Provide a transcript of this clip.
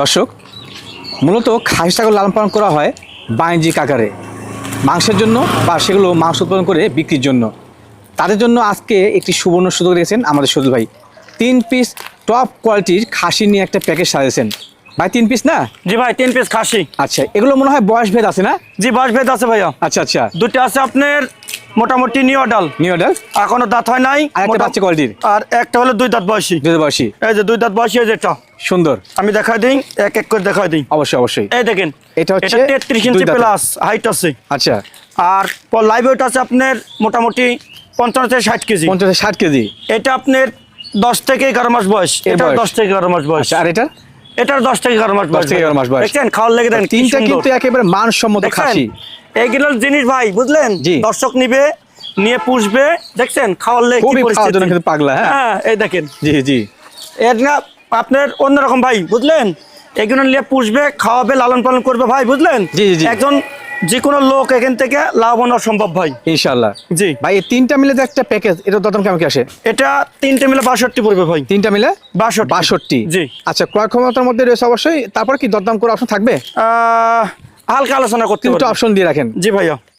দর্শক, মূলত খাসি ছাগল লালন পালন করা হয় বাণিজ্যিক আকারে। মাংসের জন্য বা সেগুলো মাংস উৎপাদন করে বিক্রির জন্য। তাদের জন্য আজকে একটি সুবর্ণ সুযোগ দিয়েছেন আমাদের সজল ভাই। তিন পিস টপ কোয়ালিটির খাসি নিয়ে একটা প্যাকেজ সাজেছেন ভাই তিন পিস না? জি ভাই তিন পিস খাসি। আচ্ছা এগুলো মনে হয় বয়স ভেদ আছে না? জি বয়স ভেদ আছে ভাইয়া। আচ্ছা আচ্ছা। দুটো আছে আপনার মোটামুটি নিউ ডাল নিউ অর্ডার এখনও দাঁত হয় নাই আর একটা বাচ্চা কোয়ালিটির আর একটা হলো দুই দাঁত বয়সী। দুধ বয়সী। এই যে দুই দাঁত বয়সী এই যেটা সুন্দর। আমি দেখাই দিই এক এক করে দেখাই দিই। অবশ্যই অবশ্যই। এই দেখেন এটা হচ্ছে তেত্রিশ দুই ইঞ্চি প্লাস হাইট আছে। আচ্ছা। আর লাইভ ওয়েট আছে আপনার মোটামুটি পঞ্চান্ন থেকে ষাট কেজি। পঞ্চাশ ষাট কেজি। এটা আপনার দশ থেকে এগারো মাস বয়স। এটা বয়স? দশ থেকে এগারো মাস বয়স। আচ্ছা আর এটা? এটার দশ থেকে এগারো মাস দশ থেকে এগারো মাস বয়স। দেখছেন খাওয়ার লেগে দেন তিনটা কিন্তু একেবারে মানসম্মত খাসি। এগুলো জিনিস ভাই বুঝলেন? দর্শক নিবে নিয়ে পুষবে দেখছেন খাওয়ার লেগে কি পরিস্থিতি। কিন্তু পাগলা হ্যাঁ? হ্যাঁ এই দেখেন। জি জি। এর না আপনার অন্যরকম ভাই বুঝলেন? এগুলো নিয়ে পুষবে খাওয়াবে লালন পালন করবে ভাই বুঝলেন? জি, জি, জি। একজন যে কোনো লোক এখান থেকে লাভবান সম্ভব ভাই। ইনশাল্লাহ জি। ভাই এই তিনটা মিলে যে একটা প্যাকেজ এটা দরদাম কেমন কি আসে? এটা তিনটা মিলে বাষট্টি পড়বে ভাই। তিনটা মিলে? বাষট্টি। বাষট্টি। জি। আচ্ছা ক্রয় ক্ষমতার মধ্যে রয়েছে অবশ্যই। তারপর কি দরদাম করে অপশন থাকবে? আহ, হালকা আলোচনা করতে তিনটা পারব। অপশন দিয়ে রাখেন। জি ভাইয়া।